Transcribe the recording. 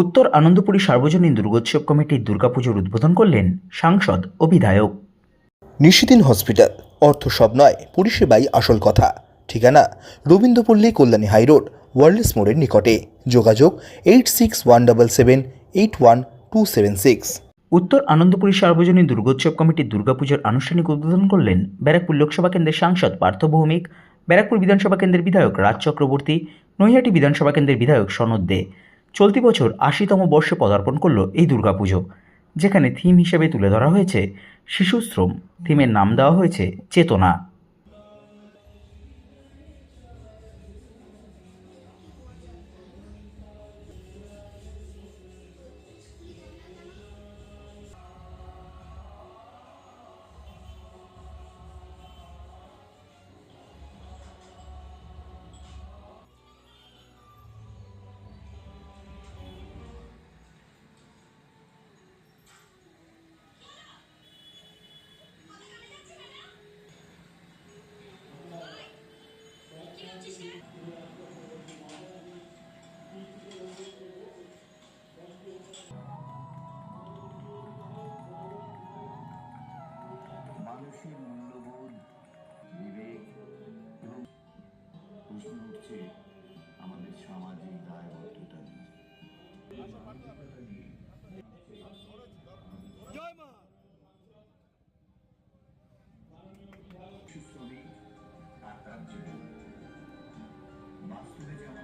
উত্তর আনন্দপুরী সার্বজনীন দুর্গোৎসব কমিটির দুর্গাপুজোর উদ্বোধন করলেন সাংসদ ও বিধায়ক। নিশিদিন হসপিটাল অর্থ সব নয় পরিষেবাই আসল কথা। ঠিকানা রবীন্দ্রপল্লী কল্যাণী হাইরোড ওয়ার্ল্ডস মোড়ের নিকটে। যোগাযোগ eight six one double seven eight one two seven six. Uttar Anandapuri সার্বজনীন দুর্গোৎসব কমিটির দুর্গাপুজোর আনুষ্ঠানিক উদ্বোধন করলেন ব্যারাকপুর লোকসভা কেন্দ্রের সাংসদ পার্থ ভৌমিক ব্যারাকপুর বিধানসভা কেন্দ্রের বিধায়ক রাজ চক্রবর্তী নৈহাটি বিধানসভা কেন্দ্রের বিধায়ক সনদ দে। চলতি বছর আশিতম বর্ষে পদার্পণ করল এই দুর্গাপুজো, যেখানে থিম হিসেবে তুলে ধরা হয়েছে শিশুশ্রম। থিমের নাম দেওয়া হয়েছে চেতনা। উঠছে আমাদের সামাজিক দায়বদ্ধতা নিয়ে। শ্রমিক আর তার জীবন বাস্তবে যেমন